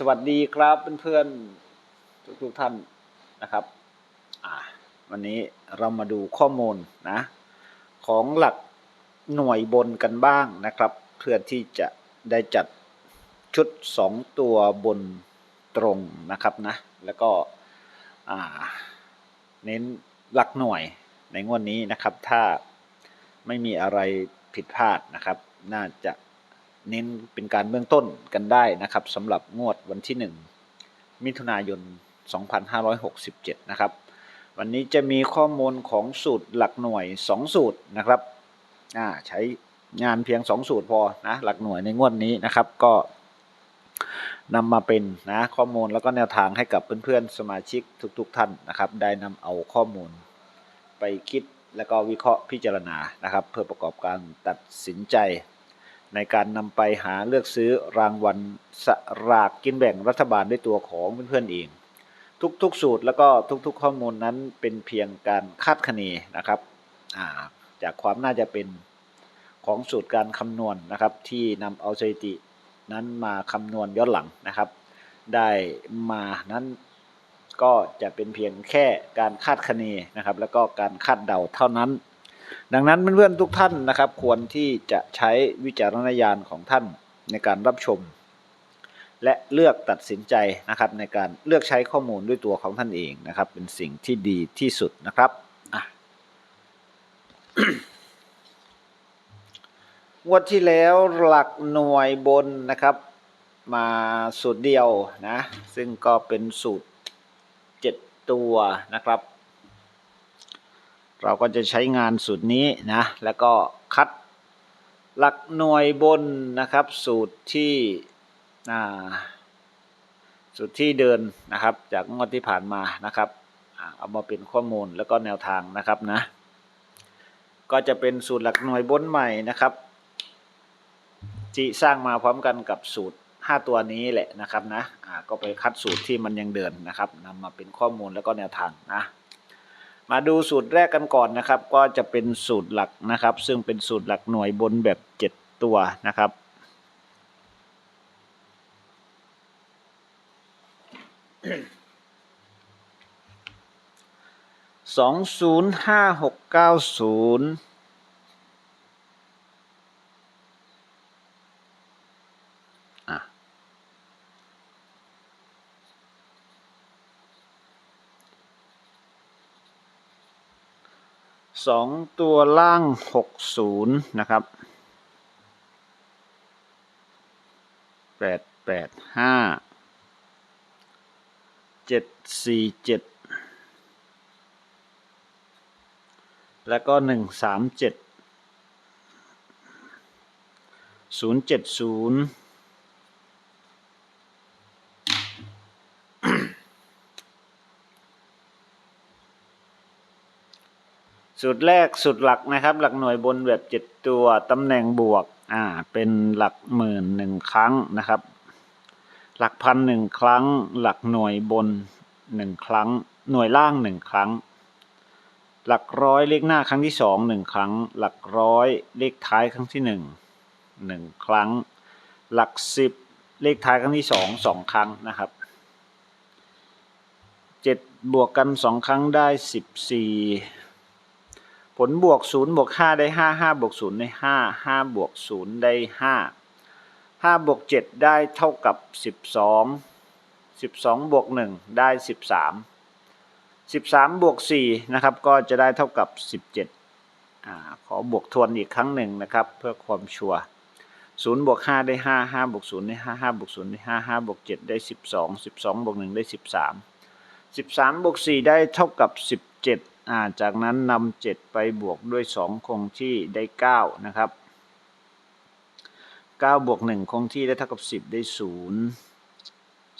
สวัสดีครับเพื่อนๆทุกทุกๆท่านนะครับวันนี้เรามาดูข้อมูลนะของหลักหน่วยบนกันบ้างนะครับ เพื่อที่จะได้จัดชุด 2 ตัวบนตรงนะครับนะแล้วก็เน้นหลักหน่วยในงวดนี้นะครับ ถ้าไม่มีอะไรผิดพลาดนะครับ น่าจะ เน้นเป็นการเบื้องต้นกันได้นะครับสำหรับงวดวันที่ 1 มิถุนายน 2567 นะครับ วันนี้จะมีข้อมูลของสูตรหลักหน่วย 2 สูตรนะครับใช้งานเพียง 2 สูตรพอนะหลักหน่วยในงวดนี้นะครับก็นำมาเป็นนะข้อมูลแล้วก็แนวทางให้กับเพื่อนๆสมาชิกทุกๆท่านนะครับ ได้นำเอาข้อมูลไปคิดแล้วก็วิเคราะห์พิจารณานะครับ เพื่อประกอบการตัดสินใจ ในการนำไปหาเลือกซื้อรางวัลสลากกินแบ่งรัฐบาลด้วยตัวของเพื่อนๆเอง ทุกๆสูตรแล้วก็ทุกๆข้อมูลนั้นเป็นเพียงการคาดคะเนนะครับาจากความน่าจะเป็นของสูตรการคำนวณนะครับ ที่นำเอาสถิตินั้นมาคำนวณย้อนหลังนะครับ ได้มานั้นก็จะเป็นเพียงแค่การคาดคะเนนะครับ แล้วก็การคาดเดาเท่านั้น ดังนั้นเพื่อนๆทุกท่านนะครับ ควรที่จะใช้วิจารณญาณของท่านในการรับชม และเลือกตัดสินใจนะครับ ในการเลือกใช้ข้อมูลด้วยตัวของท่านเองนะครับ เป็นสิ่งที่ดีที่สุดนะครับอะงวดที่แล้วหลักหน่วยบนนะครับ มาสูตรเดียวนะ ซึ่งก็เป็นสูตร 7 ตัวนะครับ เราก็จะใช้งานสูตรนี้นะ แล้วก็คัดหลักหน่วยบนนะครับ สูตรที่สูตรที่เดินนะครับ จากงวดที่ผ่านมานะครับเอามาเป็นข้อมูลแล้วก็แนวทางนะครับนะ ก็จะเป็นสูตรหลักหน่วยบนใหม่นะครับที่สร้างมาพร้อมกันกับสูตร 5 ตัวนี้แหละนะครับนะก็ไปคัดสูตรที่มันยังเดินนะครับนำมาเป็นข้อมูลแล้วก็แนวทางนะ มาดูสูตรแรกกันก่อนนะครับ ก็จะเป็นสูตรหลักนะครับ ซึ่งเป็นสูตรหลักหน่วยบนแบบ 7 ตัวนะครับ สองศูนย์ห้าหกเก้าศูนย์ สองตัวล่างหกศูนย์นะครับแปดแปดห้าเจ็ดสี่เจ็ดแล้วก็หนึ่งสามเจ็ดศูนย์เจ็ดศูนย์ สูตรแรกสูตรหลักนะครับ หลักหน่วยบนแบบเจ็ดตัวตำแหน่งบวกอ่าเป็นหลักหมื่นหนึ่งครั้งนะครับ หลักพันหนึ่งครั้ง หลักหน่วยบนหนึ่งครั้ง หน่วยล่างหนึ่งครั้ง หลักร้อยเลขหน้าครั้งที่สองหนึ่งครั้ง หลักร้อยเลขท้ายครั้งที่หนึ่งหนึ่งครั้ง หลักสิบเลขท้ายครั้งที่สองสองครั้งนะครับเจ็ดบวกกันสองครั้งได้สิบสี่ ผลบวกศูนย์บวกห้าได้ห้าห้าบวกศูนย์ได้ห้าห้าบวกศูนย์ได้ห้าห้าบวกเจ็ดได้เท่ากับสิบสองสิบสองบวกหนึ่งได้สิบสามสิบสามบวกสี่นะครับก็จะได้เท่ากับสิบเจ็ดขอบวกทวนอีกครั้งหนึ่งนะครับ เพื่อความชัวร์ศูนย์บวกห้าได้ห้าห้าบวกศูนย์ได้ห้าห้าบวกศูนย์ได้ห้าห้าบวกเจ็ดได้สิบสองสิบสองบวกหนึ่งได้สิบสามสิบสามบวกสี่ได้เท่ากับสิบเจ็ด จากนั้นนำเจ็ดไปบวกด้วยสองคงที่ได้เก้านะครับเก้าบวกหนึ่งคงที่ได้เท่ากับสิบได้ศูนย์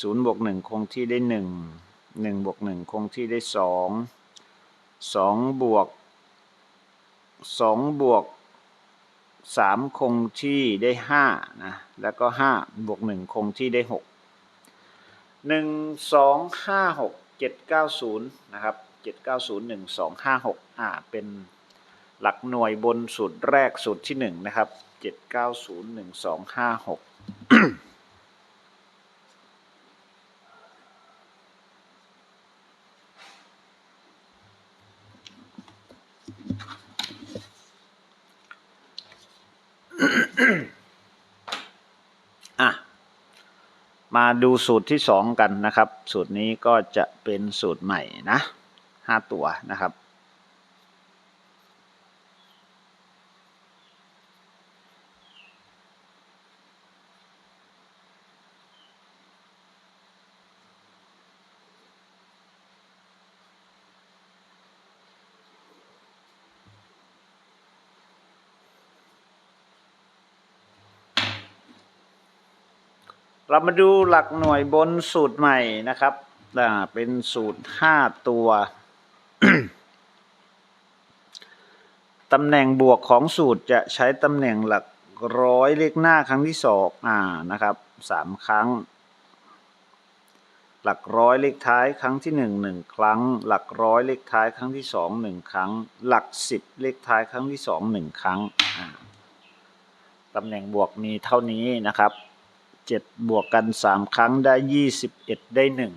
ศูนย์บวกหนึ่งคงที่ได้หนึ่งหนึ่งบวกหนึ่งคงที่ได้สองสองบวกสองบวกสามคงที่ได้ห้านะแล้วก็ห้าบวกหนึ่งคงที่ได้หกหนึ่งสองห้าหกเจ็ดเก้าศูนย์นะครับ 7901256 อ่า เป็นหลักหน่วยบนสูตรแรกสูตรที่ 1 นะครับ 7901256อะมาดูสูตรที่สองกันนะครับ สูตรนี้ก็จะเป็นสูตรใหม่นะ ห้าตัวนะครับเรามาดูหลักหน่วยบนสูตรใหม่นะครับอ่เป็นสูตรห้าตัว ตำแหน่งบวกของสูตรจะใช้ตำแหน่งหลักร้อยเลขหน้าครั้งที่สองอ่านะครับสามครั้ง หลักร้อยเลขท้ายครั้งที่หนึ่งหนึ่งครั้ง หลักร้อยเลขท้ายครั้งที่สองหนึ่งครั้ง หลักสิบเลขท้ายครั้งที่สองหนึ่งครั้งอ่าตำแหน่งบวกมีเท่านี้นะครับเจ็ดบวกกันสามครั้งได้ยี่สิบเอ็ดได้หนึ่ง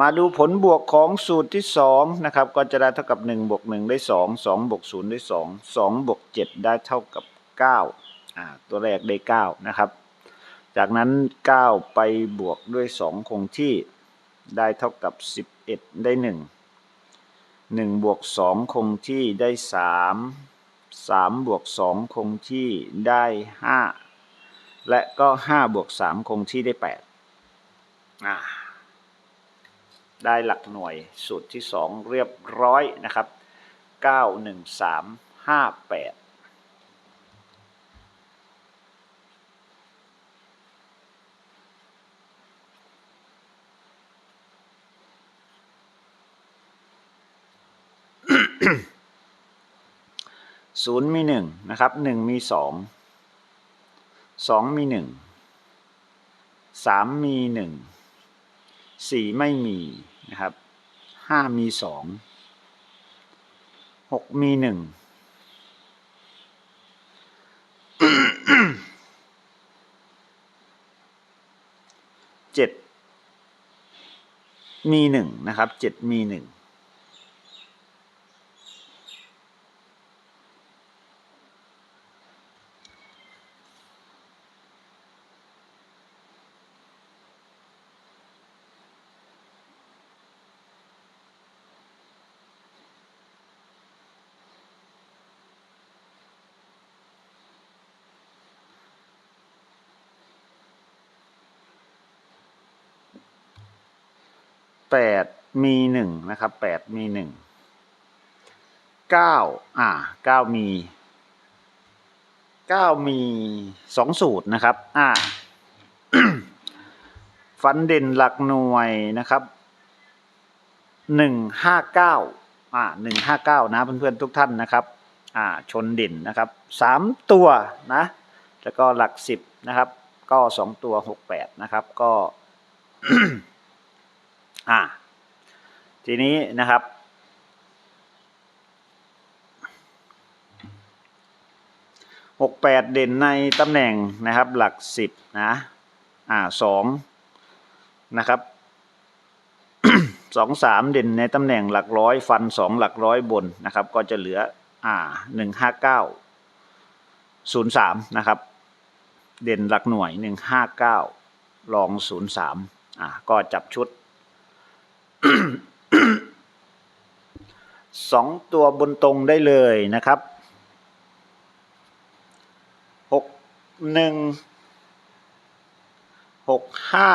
มาดูผลบวกของสูตรที่สองนะครับก็จะได้เท่ากับหนึ่งบวกหนึ่งได้สองสองบวกศูนย์ได้สองสองบวกเจ็ดได้เท่ากับเก้าอ่าตัวแรกได้เก้านะครับ จากนั้นเก้าไปบวกด้วยสองคงที่ได้เท่ากับสิบเอ็ดได้หนึ่งหนึ่งบวกสองคงที่ได้สามสามบวกสองคงที่ได้ห้าและก็ห้าบวกสามคงที่ได้แปดอ่า ได้หลักหน่วยสูตรที่สองเรียบร้อยนะครับเก้าหนึ่งสามห้าแปดศูนย์มีหนึ่งนะครับหนึ่งมีสองสองมีหนึ่งสามมีหนึ่ง สี่ไม่มีนะครับห้ามีสองหกมีหนึ่งเจ็ดมีหนึ่งนะครับเจ็ดมีหนึ่ง แปดมีหนึ่งนะครับแปดมีหนึ่งเก้าอ่าเก้ามีเก้ามีสองสูตรนะครับ อ่า ฟันเด่นหลักหน่วยนะครับหนึ่งห้าเก้าอ่าหนึ่งห้าเก้านะเพื่อนๆทุกท่านนะครับ อ่า ชนเด่นนะครับสามตัวนะ แล้วก็หลักสิบนะครับ ก็สองตัวหกแปดนะครับ ก็ อ่า ทีนี้นะครับ หกแปดเด่นในตำแหน่งนะครับหลักสิบนะ อ่าสองนะครับสองสามเด่นในตำแหน่งหลักร้อยฟันสองหลักร้อยบนนะครับ ก็จะเหลืออ่าหนึ่งห้าเก้าศูนย์สามนะครับ เด่นหลักหน่วยหนึ่งห้าเก้ารองศูนย์สามอ่าก็จับชุด สองตัวบนตรงได้เลยนะครับหกหนึ่งหกห้า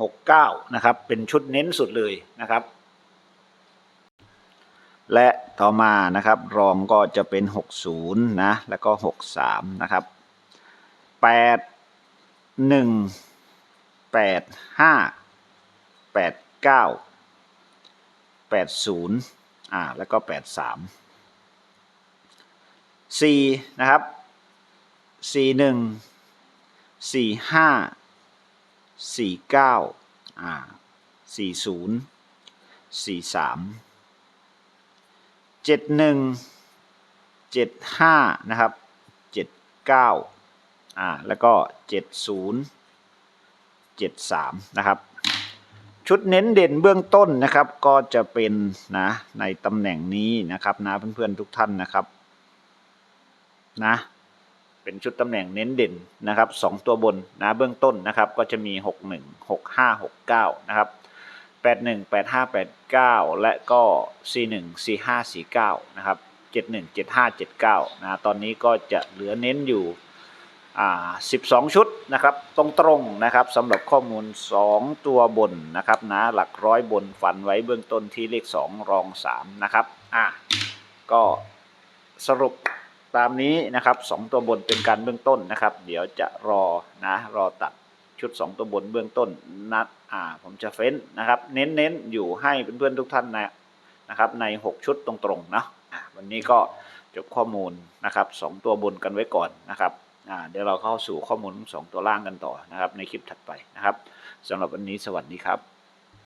หกเก้านะครับ เป็นชุดเน้นสุดเลยนะครับ และต่อมานะครับ รองก็จะเป็นหกศูนย์นะ แล้วก็หกสามนะครับแปดหนึ่งแปดห้า แปดเก้าแปดศูนย์อ่าแล้วก็แปดสามสี่นะครับสี่หนึ่งสี่ห้าสี่เก้าอ่าสี่ศูนย์สี่สามเจ็ดหนึ่งเจ็ดห้านะครับเจ็ดเก้าอ่าแล้วก็เจ็ดศูนย์เจ็ดสามนะครับ ชุดเน้นเด่นเบื้องต้นนะครับ ก็จะเป็นนะในตำแหน่งนี้นะครับนะเพื่อนๆทุกท่านนะครับนะเป็นชุดตำแหน่งเน้นเด่นนะครับสองตัวบนนะเบื้องต้นนะครับก็จะมี 6 1 6 5 6 9นะครับ8 1 8 5 8 9 และก็ 4 1 4 5 4 9นะครับ7 1 7 5 7 9นะตอนนี้ก็จะเหลือเน้นอยู่ 12 ชุดนะครับตรงๆนะครับสำหรับข้อมูล 2 ตัวบนนะครับนะหลักร้อยบนฝันไว้เบื้องต้นที่เลข 2 รอง 3 นะครับอะก็สรุปตามนี้นะครับสองตัวบนเป็นการเบื้องต้นนะครับ เดี๋ยวจะรอนะรอตัดชุด 2 ตัวบนเบื้องต้นนัดอ่าผมจะเฟ้นนะครับ เน้นเน้นๆอยู่ให้เพื่อนๆทุกท่านนะนะครับใน 6 ชุดตรงๆนะอะวันนี้ก็จบข้อมูลนะครับสองตัวบนกันไว้ก่อนนะครับ เดี๋ยวเราเข้าสู่ข้อมูลของสองตัวล่างกันต่อนะครับในคลิปถัดไปนะครับสำหรับวันนี้สวัสดีครับ